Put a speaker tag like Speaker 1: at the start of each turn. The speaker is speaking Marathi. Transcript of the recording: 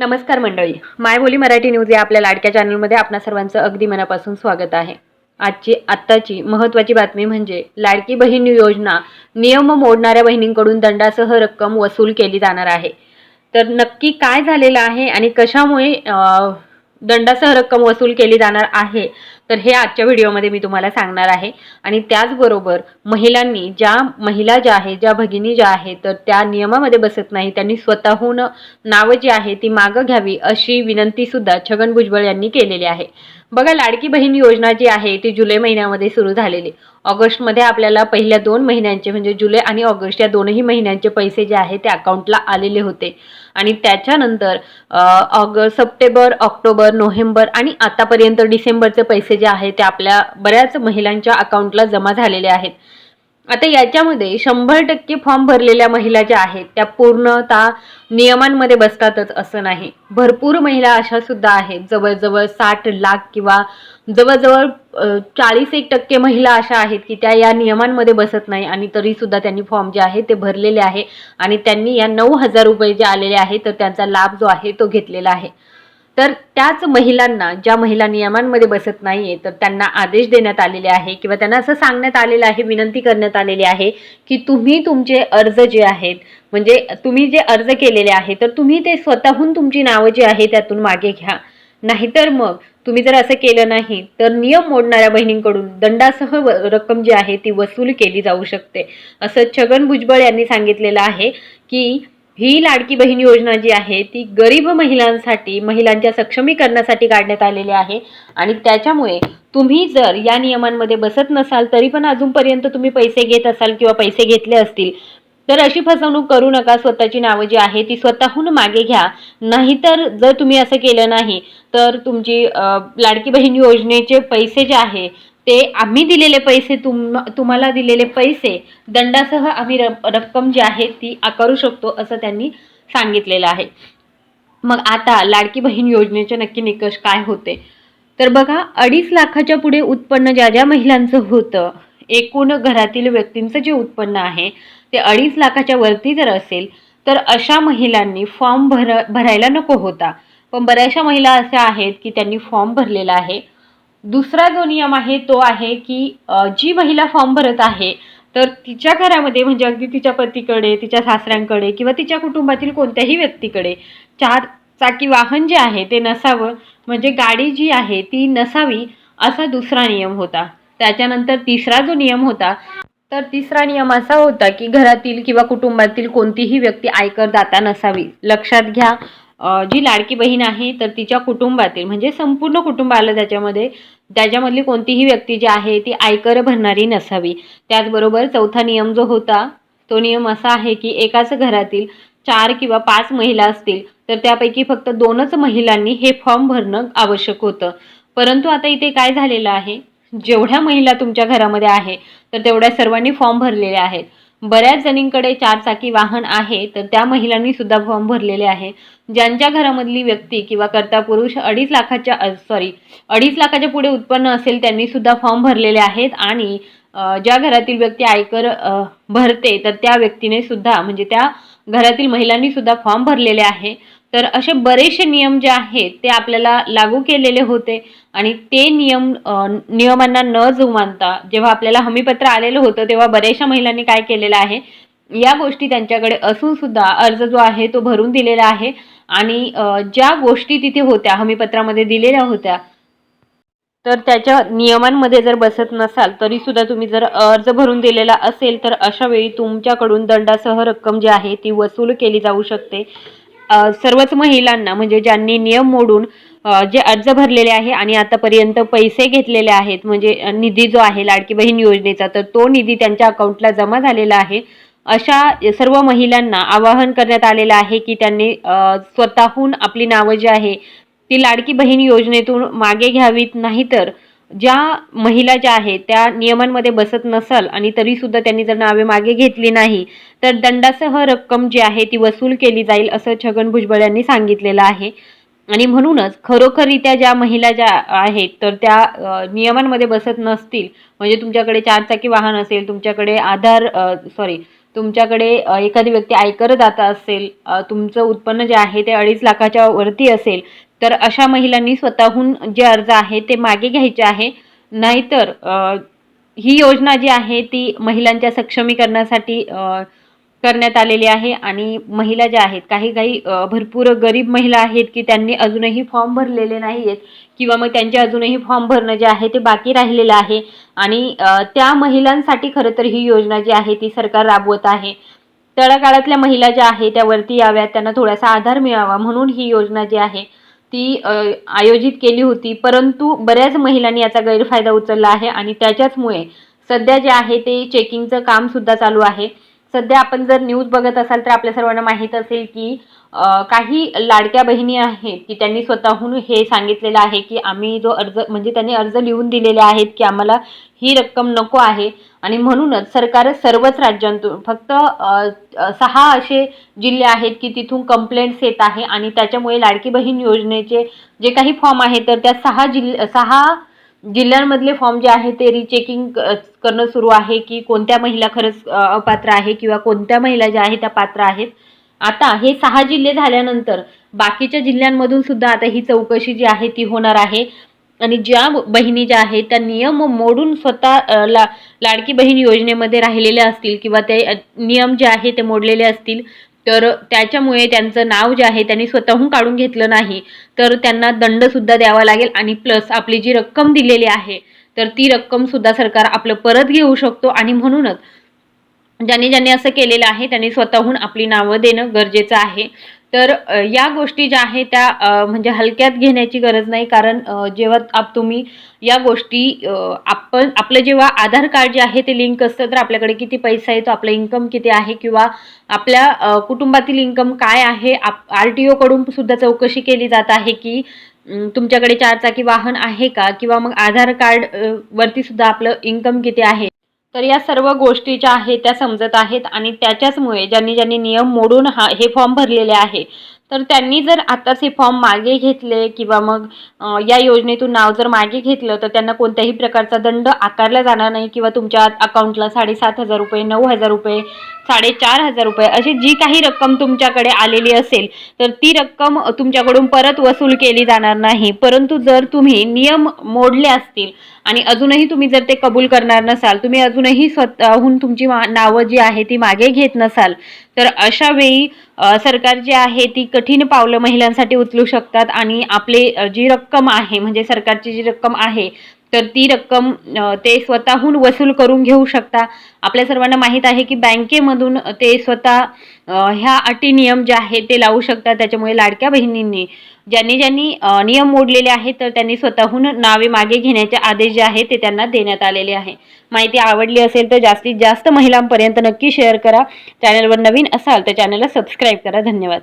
Speaker 1: नमस्कार मंडळी. मायबोली मराठी न्यूज या आपल्या लाडक्या चॅनलमध्ये आपणा सर्वांचं अगदी मनापासून स्वागत आहे. आजची आत्ताची महत्त्वाची बातमी म्हणजे लाडकी बहीण योजना नियम मोडणाऱ्या बहिणींकडून दंडासह रक्कम वसूल केली जाणार आहे. तर नक्की काय झालेलं आहे आणि कशामुळे दंडासह रक्कम वसूल केली जाणार आहे. तर हे आजच्या व्हिडिओमध्ये मी तुम्हाला सांगणार आहे. आणि त्याचबरोबर महिलांनी ज्या महिला ज्या आहेत ज्या भगिनी ज्या आहेत तर त्या नियमामध्ये बसत नाही. त्यांनी स्वतःहून नावं जी आहे ती मागं घ्यावी अशी विनंतीसुद्धा छगन भुजबळ यांनी केलेली आहे. बघा लाडकी बहीण योजना जी आहे ती जुलै महिन्यामध्ये सुरू झालेली. ऑगस्टमध्ये आपल्याला पहिल्या दोन महिन्यांचे म्हणजे जुलै आणि ऑगस्ट या दोनही महिन्यांचे पैसे जे आहे ते अकाउंटला आलेले होते. आणि त्याच्यानंतर ऑगस्ट सप्टेंबर ऑक्टोबर नोव्हेंबर आणि आतापर्यंत डिसेंबरचे पैसे जे आहेत ते आपल्या बऱ्याच महिलांच्या अकाउंटला जमा झालेले आहेत. आता याच्यामध्ये शंभर टक्के फॉर्म भरलेल्या महिला ज्या आहेत त्या पूर्णतः नियमांमध्ये बसतातच असं नाही. भरपूर महिला अशा सुद्धा आहेत जवळजवळ साठ लाख किंवा जवळजवळ चाळीस एक टक्के महिला अशा आहेत की त्या या नियमांमध्ये बसत नाही आणि तरीसुद्धा त्यांनी फॉर्म जे आहे ते भरलेले आहे आणि त्यांनी या नऊ हजार रुपये जे आलेले आहेत तर त्यांचा लाभ जो आहे तो घेतलेला आहे. तर त्याच महिलांना ज्या महिला नियमांमध्ये बसत नाही आहे तर त्यांना आदेश देण्यात आलेले आहे किंवा त्यांना असं सांगण्यात आलेलं आहे विनंती करण्यात आलेली आहे की तुम्ही तुमचे अर्ज जे आहेत म्हणजे तुम्ही जे अर्ज केलेले आहे तर तुम्ही ते स्वतःहून तुमची नावं जी आहे त्यातून मागे घ्या. नाहीतर मग तुम्ही जर असं केलं नाही तर नियम मोडणाऱ्या बहिणींकडून दंडासह रक्कम जी आहे ती वसूल केली जाऊ शकते. असं छगन भुजबळ यांनी सांगितलेलं आहे की ही लाडकी बहीण योजना जी आहे ती गरीब महिलांसाठी महिलांच्या सक्षमीकरणासाठी काढण्यात आलेली आहे. आणि त्याच्यामुळे तुम्ही जर या नियमांमध्ये बसत नसाल तरी पण अजूनपर्यंत तुम्ही पैसे घेत असाल किंवा पैसे घेतले असतील तर अशी फसवणूक करू नका. स्वतःची नावं जी आहे ती स्वतःहून मागे घ्या. नाहीतर जर तुम्ही असं केलं नाही तर तुमची लाडकी बहीण योजनेचे पैसे जे आहे ते आम्ही दिलेले पैसे तुम तुम्हाला दिलेले पैसे दंडासह आम्ही र- रक्कम जी आहे ती आकारू शकतो असं त्यांनी सांगितलेलं आहे. मग आता लाडकी बहीण योजनेचे नक्की निकष काय होते? तर बघा अडीच लाखाच्या पुढे उत्पन्न ज्या ज्या महिलांचं होतं एकूण घरातील व्यक्तींचं जे उत्पन्न आहे ते अडीच लाखाच्या वरती जर असेल तर अशा महिलांनी फॉर्म भर भरायला नको होता. पण बऱ्याचशा महिला अशा आहेत की त्यांनी फॉर्म भरलेला आहे. दुसरा जो नियम आहे तो आहे की जी महिला फॉर्म भरत आहे तर तिच्या घरामध्ये म्हणजे अगदी तिच्या पतीकडे तिच्या सासऱ्यांकडे किंवा तिच्या कुटुंबातील कोणत्याही व्यक्तीकडे चार चाकी वाहन जे आहे ते नसावं. म्हणजे गाडी जी आहे ती नसावी असा दुसरा नियम होता. त्याच्यानंतर तिसरा जो नियम होता तर तिसरा नियम असा होता की घरातील किंवा कुटुंबातील कोणतीही व्यक्ती आयकर दाता नसावी. लक्षात घ्या जी लाडकी बहीण आहे तर तिच्या कुटुंबातील म्हणजे संपूर्ण कुटुंब आलं त्याच्यामध्ये त्याच्यामधली कोणतीही व्यक्ती जी आहे ती आयकर भरणारी नसावी. त्याचबरोबर चौथा नियम जो होता तो नियम असा आहे की एकाच घरातील चार किंवा पाच महिला असतील तर त्यापैकी फक्त दोनच महिलांनी हे फॉर्म भरणं आवश्यक होतं. परंतु आता इथे काय झालेलं आहे? जेवढ्या महिला तुमच्या घरामध्ये आहे तर तेवढ्या सर्वांनी फॉर्म भरलेले आहेत. बऱ्याच जणींकडे चार चाकी वाहन आहे तर त्या महिलांनी सुद्धा फॉर्म भरलेले आहे. ज्यांच्या घरामधली व्यक्ती किंवा कर्ता पुरुष अडीच लाखाच्या सॉरी अडीच लाखाच्या पुढे उत्पन्न असेल त्यांनी सुद्धा फॉर्म भरलेले आहेत आणि ज्या घरातील व्यक्ती आयकर भरते तर त्या व्यक्तीने सुद्धा म्हणजे त्या घरातील महिलांनी सुद्धा फॉर्म भरलेले आहे. तर असे बरेचसे नियम जे आहेत ते आपल्याला लागू केलेले होते. आणि ते नियम नियमांना न जुमानता जेव्हा आपल्याला हमीपत्र आलेलं होतं तेव्हा बऱ्याचशा महिलांनी काय केलेलं आहे? या गोष्टी त्यांच्याकडे असून सुद्धा अर्ज जो आहे तो भरून दिलेला आहे. आणि ज्या गोष्टी तिथे होत्या हमीपत्रामध्ये दिलेल्या होत्या तर त्याच्या नियमांमध्ये जर बसत नसाल तरी सुद्धा तुम्ही जर अर्ज भरून दिलेला असेल तर अशा वेळी तुमच्याकडून दंडासह रक्कम जी आहे ती वसूल केली जाऊ शकते. सर्वच महिलांना म्हणजे ज्यांनी नियम मोडून जे अर्ज भरलेले आहे आणि आतापर्यंत पैसे घेतलेले आहेत म्हणजे निधी जो आहे लाडकी बहीण योजनेचा तर तो निधी त्यांच्या अकाउंटला जमा झालेला आहे. अशा सर्व महिलांना आवाहन करण्यात आलेलं आहे की त्यांनी स्वतःहून आपली नावं जी आहे ती लाडकी बहीण योजनेतून मागे घ्यावीत नाहीतर ज्या महिला ज्या आहेत त्या नियमांमध्ये बसत नसल आणि तरीसुद्धा त्यांनी जर नावे मागे घेतली नाही तर दंडासह रक्कम जी आहे ती वसूल केली जाईल असं छगन भुजबळ यांनी सांगितलेलं आहे. आणि म्हणूनच खरोखरीत्या ज्या महिला ज्या आहेत तर त्या नियमांमध्ये बसत नसतील. म्हणजे तुमच्याकडे चारचाकी वाहन असेल तुमच्याकडे आधार सॉरी तुमच्याकडे एखादी व्यक्ती आयकर दाता असेल तुमचं उत्पन्न जे आहे ते अडीच लाखाच्या वरती असेल तर अशा महिलांनी स्वतःहून जे अर्ज आहे ते मागे घ्यायचे आहे. नाहीतर ही योजना जी आहे ती महिलांच्या सक्षमीकरणासाठी करण्यात आलेली आहे आणि महिला ज्या आहेत काही काही भरपूर गरीब महिला आहेत की त्यांनी अजूनही फॉर्म भरलेले नाही आहेत किंवा मग त्यांचे अजूनही फॉर्म भरणं जे आहे ते बाकी राहिलेलं आहे आणि त्या महिलांसाठी खरं तर ही योजना जी आहे ती सरकार राबवत आहे. तळागाळातल्या महिला ज्या आहे त्यावरती याव्यात त्यांना थोडासा आधार मिळावा म्हणून ही योजना जी आहे ती आयोजित केली होती. परंतु बऱ्याच महिलांनी याचा गैरफायदा उचलला आहे आणि त्याच्याचमुळे सध्या जे आहे ते चेकिंगचं कामसुद्धा चालू आहे. सध्या आपण जर न्यूज बघत असाल तर आपल्या सर्वांना माहीत असेल की काही लाडक्या बहिणी आहेत की त्यांनी स्वतःहून हे सांगितलेलं आहे की आम्ही जो अर्ज म्हणजे त्यांनी अर्ज लिहून दिलेले आहेत की आम्हाला ही रक्कम नको आहे. आणि म्हणूनच सरकार सर्वच राज्यांतून फक्त सहा असे जिल्हे आहेत की तिथून कंप्लेंट्स येत आहे. आणि त्याच्यामुळे लाडकी बहीण योजनेचे जे काही फॉर्म आहेत तर त्या सहा जिल्हे सहा जिल्ह्यांमधले फॉर्म जे आहे ते रिचेकिंग करणं सुरू आहे की कोणत्या महिला खरंच अपात्र आहे किंवा कोणत्या महिला ज्या आहेत त्या पात्र आहेत. आता हे सहा जिल्हे झाल्यानंतर बाकीच्या जिल्ह्यांमधून सुद्धा आता ही चौकशी जी आहे ती होणार आहे. आणि ज्या बहिणी ज्या आहेत त्या नियम मोडून स्वतः ला लाडकी बहीण योजनेमध्ये राहिलेल्या असतील किंवा ते नियम जे आहे ते मोडलेले असतील तर त्याच्यामुळे त्यांचं नाव जे आहे त्यांनी स्वतःहून काढून घेतलं नाही. तर त्यांना दंडसुद्धा द्यावा लागेल आणि प्लस आपली जी रक्कम दिलेली आहे तर ती रक्कमसुद्धा सरकार आपलं परत घेऊ शकतो आणि म्हणूनच ज्यांनी ज्यांनी असं केलेलं आहे त्यांनी स्वतःहून आपली नावं देणं गरजेचं आहे. तर या गोष्टी ज्या आहेत त्या म्हणजे हलक्यात घेण्याची गरज नाही. कारण जेव्हा आप तुम्ही या गोष्टी आपण आपलं जेव्हा आधार कार्ड जे आहे ते लिंक असतं तर आपल्याकडे किती पैसा येतो आपलं इन्कम किती आहे किंवा आपल्या कुटुंबातील इन्कम काय आहे आप आर टी ओकडून सुद्धा चौकशी केली जात आहे की तुमच्याकडे चारचाकी वाहन आहे का? किंवा मग आधार कार्ड वरती सुद्धा आपलं इन्कम किती आहे? तर या सर्व गोष्टी ज्या आहेत त्या समजत आहेत आणि त्याच्याचमुळे ज्यांनी ज्यांनी नियम मोडून हा हे फॉर्म भरलेले आहे तर त्यांनी जर आताच हे फॉर्म मागे घेतले किंवा मग या योजनेतून नाव जर मागे घेतलं तर त्यांना कोणत्याही प्रकारचा दंड आकारला जाणार नाही किंवा तुमच्या अकाउंटला साडेसात हजार रुपये नऊ हजार रुपये साडेचार हजार रुपये. अशी जी काही रक्कम तुमच्याकडे आलेली असेल तर ती रक्कम तुमच्याकडून परत वसूल केली जाणार नाही. परंतु जर तुम्ही नियम मोडले असतील आणि अजूनही तुम्ही जर ते कबूल करणार नसाल तुम्ही अजूनही स्वतःहून तुमची मा- नावं जी आहे ती मागे घेत नसाल तर अशा वेळी सरकार जे आहे ती कठीण पावलं महिलांसाठी उचलू शकतात आणि आपले जी रक्कम आहे म्हणजे सरकारची जी रक्कम आहे तर ती रक्कम ते स्वतःहून वसूल करून घेऊ शकता. आपल्या सर्वांना माहीत आहे की बँकेमधून ते स्वतः ह्या अटी नियम जे आहेत ते लावू शकतात. त्याच्यामुळे लाडक्या बहिणींनी ज्यांनी ज्यांनी नियम मोडलेले आहेत तर त्यांनी स्वतःहून नावे मागे घेण्याचे आदेश जे आहेत ते त्यांना देण्यात आलेले आहे. माहिती आवडली असेल तर जास्तीत जास्त महिलांपर्यंत नक्की शेअर करा. चॅनलवर नवीन असाल तर चॅनलला सबस्क्राईब करा. धन्यवाद.